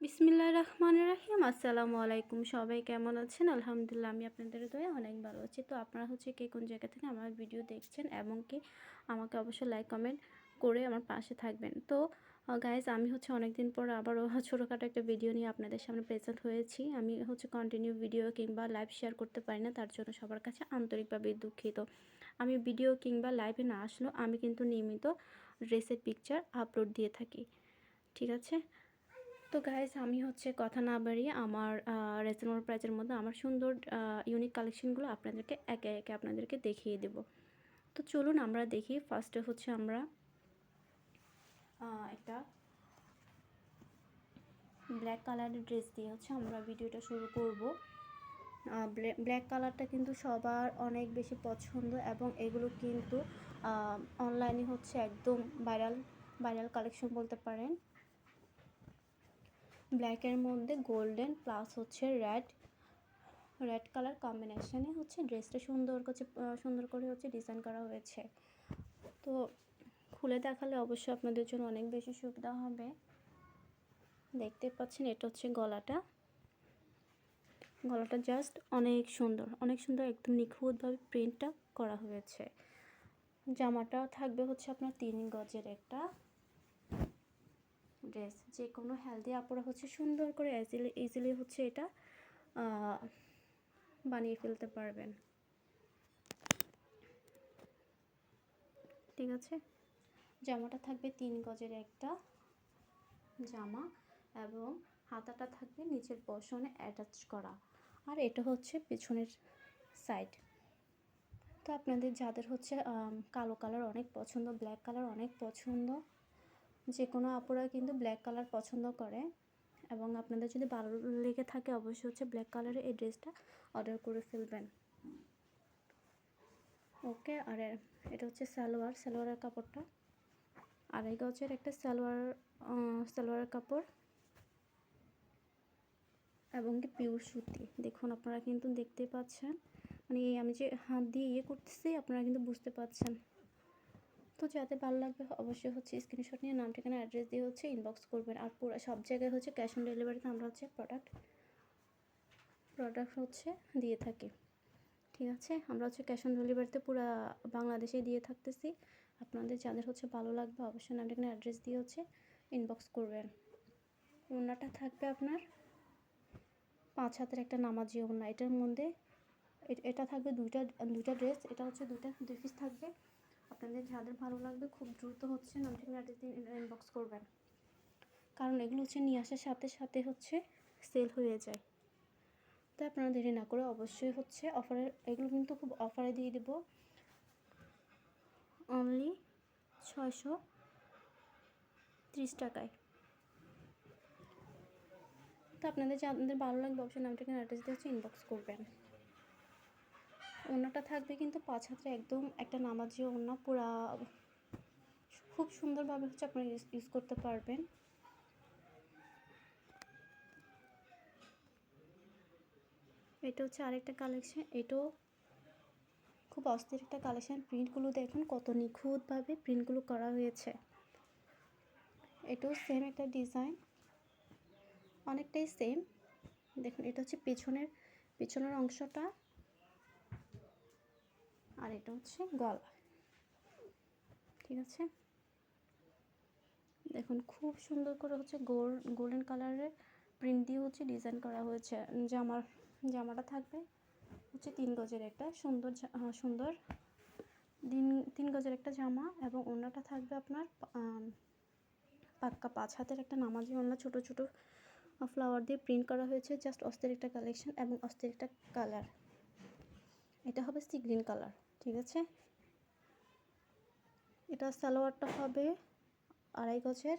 বিসমিল্লাহ রহমান রাহিম, আসসালামু আলাইকুম। সবাই কেমন আছেন? আলহামদুলিল্লাহ, আমি আপনাদের দয়া অনেক ভালো আছি। তো আপনারা হচ্ছে কে কোন জায়গা থেকে আমার ভিডিও দেখছেন এবং কি আমাকে অবশ্যই লাইক কমেন্ট করে আমার পাশে থাকবেন। তো গাইজ আমি হচ্ছে অনেক দিন পর আবারও ছোটোখাটো একটা ভিডিও নিয়ে আপনাদের সামনে প্রেজেন্ট হয়েছি। আমি হচ্ছে কন্টিনিউ ভিডিও কিংবা লাইভ শেয়ার করতে পারি না, তার জন্য সবার কাছে আন্তরিকভাবে দুঃখিত। আমি ভিডিও কিংবা লাইভে না আসলেও আমি কিন্তু নিয়মিত ড্রেসের পিকচার আপলোড দিয়ে থাকি। ঠিক আছে? তো গাইজ আমি হচ্ছে কথা না বাড়িয়ে আমার রিজনেবল প্রাইজের মধ্যে আমার সুন্দর ইউনিক কালেকশনগুলো আপনাদেরকে একে একে আপনাদেরকে দেখিয়ে দেব। তো চলুন আমরা দেখি ফার্স্টে হচ্ছে আমরা একটা ব্ল্যাক কালারের ড্রেস দিয়ে হচ্ছে আমরা ভিডিওটা শুরু করব। ব্ল্যাক কালারটা কিন্তু সবার অনেক বেশি পছন্দ এবং এগুলো কিন্তু অনলাইনে হচ্ছে একদম ভাইরাল ভাইরাল কালেকশন বলতে পারেন। ব্ল্যাকের মধ্যে গোল্ডেন প্লাস হচ্ছে রেড রেড কালার কম্বিনেশনে হচ্ছে ড্রেসটা সুন্দর করছে সুন্দর করে হচ্ছে ডিজাইন করা হয়েছে। তো খুলে দেখালে অবশ্যই আপনাদের জন্য অনেক বেশি সুবিধা হবে। দেখতে পাচ্ছেন, এটা হচ্ছে গলাটা। গলাটা জাস্ট অনেক সুন্দর অনেক সুন্দর একদম নিখুঁতভাবে প্রিন্টটা করা হয়েছে। জামাটা থাকবে হচ্ছে আপনার তিন গজের একটা। ড্রেস যে কোনো হেলদি আপুরা হচ্ছে সুন্দর করে ইজিলি ইজিলি হচ্ছে এটা বানিয়ে ফেলতে পারবেন। ঠিক আছে? জামাটা থাকবে তিন গজের একটা জামা এবং হাতাটা থাকবে নিচের পশনে অ্যাটাচ করা। আর এটা হচ্ছে পেছনের সাইড তো আপনাদের যাদের হচ্ছে কালো কালার অনেক পছন্দ ব্ল্যাক কালার অনেক পছন্দ যে কোনো আপুরা কিন্তু ব্ল্যাক কালার পছন্দ করে এবং আপনাদের যদি ভালো লেগে থাকে অবশ্যই হচ্ছে ব্ল্যাক কালারের এই ড্রেসটা অর্ডার করে ফেলবেন। ওকে আর এটা হচ্ছে সালোয়ার, সালোয়ারের কাপড়টা। আড়াই গজের একটা সালোয়ার সালোয়ারের কাপড় এবং কি পিওর সুতি। দেখুন, আপনারা কিন্তু দেখতে পাচ্ছেন। মানে আমি যে হাত দিয়ে ইয়ে করতেছি, আপনারা কিন্তু বুঝতে পাচ্ছেন। তো যাতে ভালো লাগবে অবশ্যই হচ্ছে স্ক্রিনশট নিয়ে নাম, ঠিকানা অ্যাড্রেস দিয়ে হচ্ছে ইনবক্স করবেন। আর পুরো সব জায়গায় হচ্ছে ক্যাশ অন ডেলিভারিতে আমরা হচ্ছে প্রোডাক্ট প্রোডাক্ট হচ্ছে দিয়ে থাকি। ঠিক আছে? আমরা হচ্ছে ক্যাশ অন ডেলিভারিতে পুরো বাংলাদেশে দিয়ে থাকতেছি। আপনাদের যাদের হচ্ছে ভালো লাগবে অবশ্যই নাম, ঠিকানা অ্যাড্রেস দিয়ে হচ্ছে ইনবক্স করবেন। ওনাটা থাকবে আপনার পাঁচ হাতের একটা নামাজি ওনা এটার মধ্যে এটা থাকবে দুইটা দুইটা ড্রেস এটা হচ্ছে দুইটা, দুই পিস থাকবে। আপনাদের যাদের ভালো লাগবে খুব দ্রুত হচ্ছে নামটি অ্যাড্রেস ইনবক্স করবেন। কারণ এগুলো হচ্ছে নিয়ে আসার সাথে সাথে হচ্ছে সেল হয়ে যায়। তো আপনারা দেরি না করে অবশ্যই হচ্ছে অফারে এগুলো কিন্তু খুব অফারে দিয়ে দেবো। অনলি ছয়শো ত্রিশ টাকায়। তো আপনাদের যাদের ভালো লাগবে অবশ্যই নামটাকে অ্যাড্রেস দিয়ে হচ্ছে ইনবক্স করবেন। ওড়নাটা থাকবে কিন্তু পাঁচ হাতে একদম একটা নামাজি ওড়না, পুরা খুব সুন্দরভাবে হচ্ছে আপনারা ইউজ করতে পারবেন। এটা হচ্ছে আরেকটা কালেকশন এটাও খুব অস্থির একটা কালেকশন প্রিন্টগুলো দেখুন কত নিখুঁতভাবে প্রিন্টগুলো করা হয়েছে। এটাও সেম একটা ডিজাইন অনেকটাই সেম দেখুন, এটা হচ্ছে পেছনের পেছনের অংশটা। আর এটা হচ্ছে গলা। ঠিক আছে? দেখুন, খুব সুন্দর করে হচ্ছে গোল, গোল্ডেন কালারের প্রিন্ট দিয়ে হচ্ছে ডিজাইন করা হয়েছে। জামার জামাটা থাকবে হচ্ছে তিন গজের একটা সুন্দর সুন্দর তিন তিন গজের একটা জামা এবং ওনাটা থাকবে আপনার পাক্কা পাঁচ হাতের একটা নামাজি ওনা ছোট ছোট ফ্লাওয়ার দিয়ে প্রিন্ট করা হয়েছে। জাস্ট অস্থির একটা কালেকশন এবং অস্থির একটা কালার এটা হবে সি গ্রিন কালার ঠিক আছে? এটা সালোয়ারটা হবে আড়াই গজের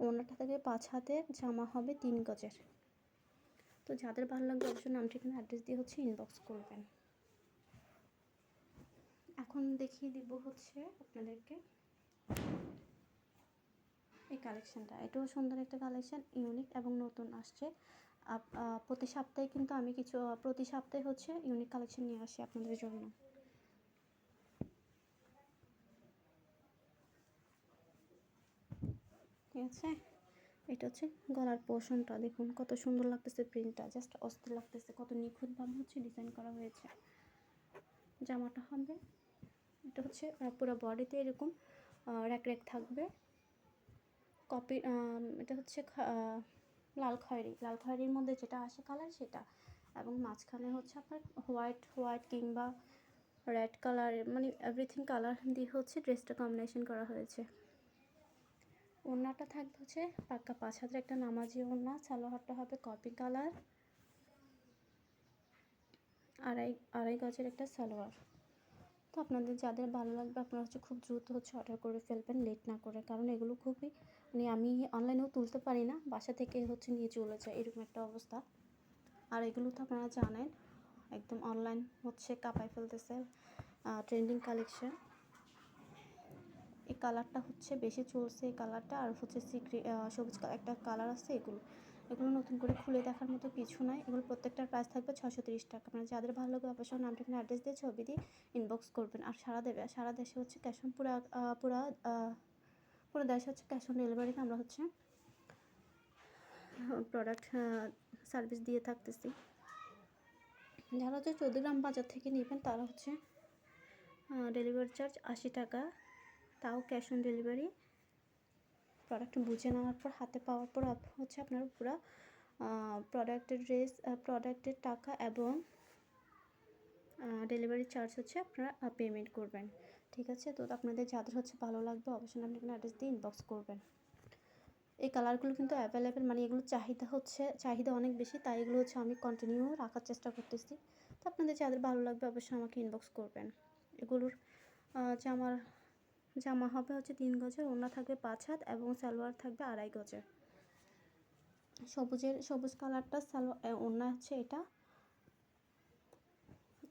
ওনাটা থেকে পাঁচ হাতের, জামা হবে তিন গজের। তো যাদের ভালো লাগবে অবশ্যই নাম, ঠিকানা, অ্যাড্রেস দিয়ে হচ্ছে ইনবক্স করবেন। এখন দেখিয়ে দিব হচ্ছে আপনাদেরকে এই কালেকশানটা এটাও সুন্দর একটা কালেকশান ইউনিক এবং নতুন আসছে। প্রতি সপ্তাহে কিন্তু আমি কিছু, প্রতি সপ্তাহে হচ্ছে ইউনিক কালেকশন নিয়ে আসি আপনাদের জন্য। ঠিক আছে? এটা হচ্ছে গলার পোর্শনটা দেখুন, কত সুন্দর লাগতেছে প্রিন্টটা জাস্ট অস্থির লাগতেছে, কত নিখুঁতভাবে হচ্ছে ডিজাইন করা হয়েছে। জামাটা হবে, এটা হচ্ছে পুরো বডিতে এরকম র্যাক র্যাক থাকবে। কপি এটা হচ্ছে লাল খয়েরি। লাল খয়েরির মধ্যে যেটা আসে কালার সেটা। এবং মাঝখানে হচ্ছে আপনার হোয়াইট হোয়াইট কিংবা রেড কালার মানে এভরিথিং কালার দিয়ে হচ্ছে ড্রেসটা কম্বিনেশন করা হয়েছে। ওড়নাটা থাকবে হচ্ছে পাক্কা পাঁচ হাতের একটা নামাজি ওড়না, সালোয়ারটা হবে কপি কালার আড়াই আড়াই গজের একটা সালোয়ার। তো আপনাদের যাদের ভালো লাগবে, আপনারা হচ্ছে খুব দ্রুত হচ্ছে অর্ডার করে ফেলবেন লেট না করে, কারণ এগুলো খুবই মানে আমি অনলাইনেও তুলতে পারি না, বাসা থেকে হচ্ছে নিয়ে চলে যায়, এরকম একটা অবস্থা। আর এগুলো তো আপনারা জানেন, একদম অনলাইন হচ্ছে, কাঁপায় ফেলতেছে ট্রেন্ডিং কালেকশন এই কালারটা হচ্ছে বেশি চলছে এই কালারটা। আর হচ্ছে সিক্রি সবুজ একটা কালার আছে এগুলো। এগুলো নতুন করে খুলে দেখার মতো কিছু নাই। এগুলো প্রত্যেকটার প্রাইস থাকবে ছশো তিরিশ টাকা। আপনারা যাদের ভালো লাগবে অবশ্যই নাম ঠিকানা অ্যাড্রেস দিয়ে ছবি দিয়ে ইনবক্স করবেন। আর সারা দেবে সারা দেশে হচ্ছে ক্যাশ অন পুরো পুরা পুরো দেশে হচ্ছে ক্যাশ অন ডেলিভারিতে আমরা হচ্ছে প্রোডাক্ট সার্ভিস দিয়ে থাকতেছি। যারা হচ্ছে চৌদ্দ গ্রাম বাজার থেকে নেবেন তারা হচ্ছে ডেলিভারি চার্জ আশি টাকা। তাও ক্যাশ অন ডেলিভারি। প্রোডাক্ট বুঝে নেওয়ার পর, হাতে পাওয়ার পর হচ্ছে আপনার পুরো প্রোডাক্টের ড্রেস প্রোডাক্টের টাকা এবং ডেলিভারি চার্জ হচ্ছে আপনারা পেমেন্ট করবেন। ঠিক আছে? তো আপনাদের যাদের হচ্ছে ভালো লাগবে, অবশ্যই আপনি এখানে অ্যাড্রেস দিয়ে ইনবক্স করবেন। এই কালারগুলো কিন্তু অ্যাভেলেবেল মানে এগুলো চাহিদা হচ্ছে, চাহিদা অনেক বেশি, তাই এগুলো হচ্ছে আমি কন্টিনিউ রাখার চেষ্টা করতেছি। তো আপনাদের যাদের ভালো লাগবে, অবশ্যই আমাকে ইনবক্স করবেন। এগুলোর জামার জামা হবে হচ্ছে তিন গজের ওড়না থাকবে পাঁচ হাত এবং সালোয়ার থাকবে আড়াই গজের। সবুজের সবুজ কালারটা সালো আহ, ওড়না হচ্ছে এটা।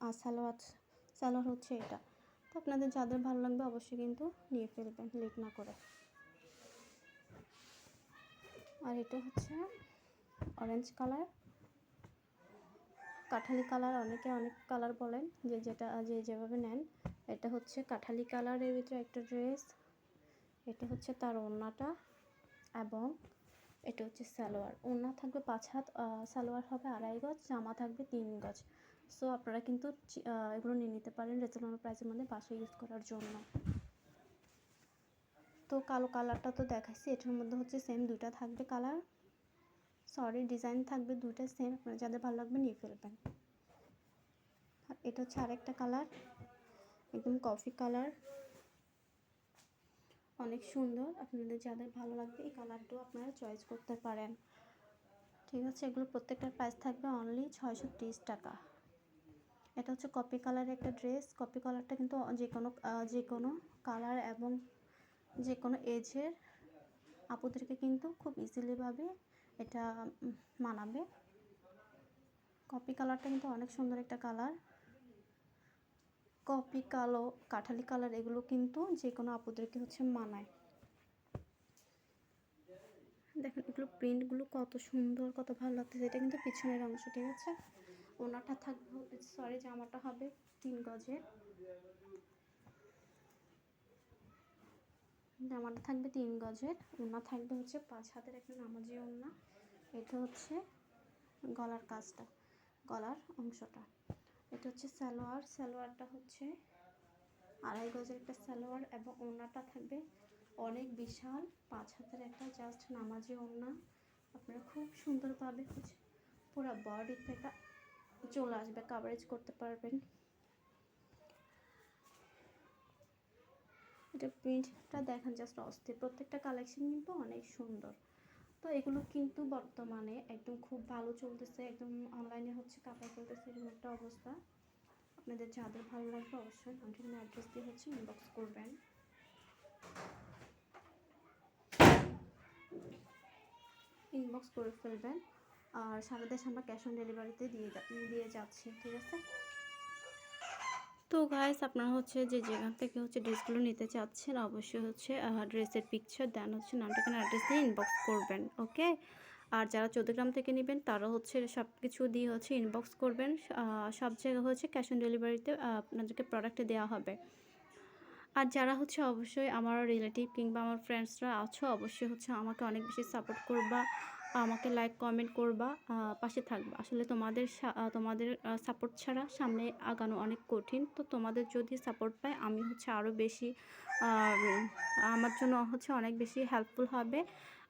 আর সালোয়ার সালোয়ার হচ্ছে এটা। তো আপনাদের যাদের ভালো লাগবে অবশ্যই কিন্তু নিয়ে ফেলবেন লেট না করে। আর এটা হচ্ছে অরেঞ্জ কালার কাঠালি কালার অনেকে অনেক কালার বলেন যে যেটা যে যেভাবে নেন। এটা হচ্ছে কাঠালি কালারের ভিতরে একটা ড্রেস। এটা হচ্ছে তার ওড়নাটা এবং এটা হচ্ছে সালোয়ার। ওড়না থাকবে পাঁচ হাত সালোয়ার হবে আড়াই গজ, জামা থাকবে তিন গজ। সো আপনারা কিন্তু এগুলো নিয়ে নিতে পারেন রিজনেবল প্রাইসের মধ্যে বাসায় ইউজ করার জন্য। তো কালো কালারটা তো দেখাইছি, এটার মধ্যে হচ্ছে সেম দুইটা থাকবে কালার। সরি ডিজাইন থাকবে দুইটা সেম আপনারা যাদের ভালো লাগবে নিয়ে ফেলবেন। এটা হচ্ছে আরেকটা কালার। একদম কফি কালার অনেক সুন্দর। আপনাদের যাদের ভালো লাগবে এই কালারটাও আপনারা চয়েস করতে পারেন। ঠিক আছে, এগুলো প্রত্যেকটার প্রাইস থাকবে অনলি ছয়শো ত্রিশ টাকা। এটা হচ্ছে কপি কালারের একটা ড্রেস কপি কালারটা কিন্তু যে কোনো যে কোনো কালার এবং যে কোনো এজের আপুদেরকে কিন্তু খুব ইজিলিভাবে এটা মানাবে। কপি কালারটা কিন্তু অনেক সুন্দর একটা কালার কপি কালো, কাঠালি কালার এগুলো কিন্তু যে কোনো আপুদেরকে হচ্ছে মানায়। দেখেন এগুলো প্রিন্টগুলো কত সুন্দর, কত ভালো লাগতেছে। এটা কিন্তু পিছনের অংশ, ঠিক আছে? ওনাটা থাকবে সরি জামাটা হবে তিন গজের। জামাটা থাকবে তিন গজের। ওনা থাকবে হচ্ছে পাঁচ হাতের একটা নামাজি ওনা। এটা হচ্ছে গলার কাজটা, গলার অংশটা। হচ্ছে সালোয়ার। সালোয়ারটা হচ্ছে আড়াই গজের একটা সালোয়ার এবং ওড়নাটা থাকবে অনেক বিশাল। পাঁচ হাতের একটা জাস্ট নামাজি ওড়না। আপনারা খুব সুন্দরভাবে হচ্ছে পুরো বডিতে একটা চলে আসবে কাভারেজ করতে পারবেন। এটা প্রিন্টটা দেখেন জাস্ট অস্থির। প্রত্যেকটা কালেকশন কিন্তু অনেক সুন্দর। তো এগুলো কিন্তু বর্তমানে একদম খুব ভালো চলতেছে। একদম অনলাইনে হচ্ছে কাপড় চলতেছে, এরকম একটা অবস্থা। আপনাদের যাদের ভালো লাগবে অবশ্যই আমাকে অ্যাড্রেস দিয়ে হচ্ছে ইনবক্স করবেন। ইনবক্স করে ফেলবেন। আর সারা দেশে আমরা ক্যাশ অন ডেলিভারিতে দিয়ে দিয়ে যাচ্ছি, ঠিক আছে? তো গাইস আপনারা হচ্ছে যে যেখান থেকে হচ্ছে ড্রেসগুলো নিতে চাচ্ছেন, অবশ্যই হচ্ছে ড্রেসের পিকচার দেন হচ্ছে নাম ঠিকানা অ্যাড্রেস দিয়ে ইনবক্স করবেন ওকে আর যারা চৌদ্দগ্রাম থেকে নেবেন, তারা হচ্ছে সব কিছু দিয়ে হচ্ছে ইনবক্স করবেন। সব জায়গায় হচ্ছে ক্যাশ অন ডেলিভারিতে আপনাদেরকে প্রোডাক্ট দেওয়া হবে। আর যারা হচ্ছে অবশ্যই আমার রিলেটিভ কিংবা আমার ফ্রেন্ডসরা আছো, অবশ্যই হচ্ছে আমাকে অনেক বেশি সাপোর্ট করবা, আমাকে লাইক কমেন্ট করবা পাশে থাকবা। আসলে তোমাদের তোমাদের সাপোর্ট ছাড়া সামনে আগানো অনেক কঠিন। তো তোমাদের যদি সাপোর্ট পাই আমি হচ্ছে আরও বেশি আমার জন্য হচ্ছে অনেক বেশি হেল্পফুল হবে।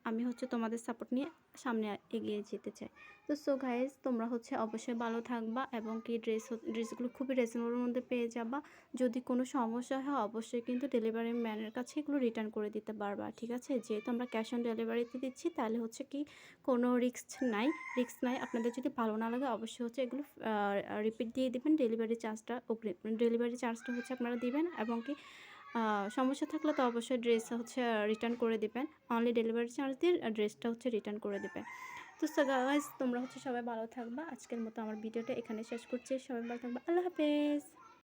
আমি হচ্ছে তোমাদের সাপোর্ট নিয়ে সামনে এগিয়ে যেতে চাই। তো সো গাইজ তোমরা হচ্ছে অবশ্যই ভালো থাকবা এবং কি ড্রেস ড্রেসগুলো খুবই রিজনেবলের মধ্যে পেয়ে যাবা। যদি কোনো সমস্যা হয়, অবশ্যই কিন্তু ডেলিভারি ম্যানের কাছে এগুলো রিটার্ন করে দিতে পারবা, ঠিক আছে? যেহেতু আমরা ক্যাশ অন ডেলিভারিতে দিচ্ছি, তাহলে হচ্ছে কি কোনো রিস্ক নাই। রিস্ক নাই, আপনাদের যদি ভালো না লাগে, অবশ্যই হচ্ছে এগুলো রিপিট দিয়ে দিবেন। ডেলিভারি চার্জটা ডেলিভারি চার্জটা হচ্ছে আপনারা দিবেন এবং কি সমস্যা থাকলে তো অবশ্যই ড্রেস হচ্ছে রিটার্ন করে দেবেন। অনলি ডেলিভারি চার্জ দিয়ে ড্রেসটা হচ্ছে রিটার্ন করে দেবেন। তো গাইজ তোমরা হচ্ছে সবাই ভালো থাকবা। আজকের মতো আমার ভিডিওটা এখানে শেষ করছি। সবাই ভালো থাকবা। আল্লাহ হাফেজ।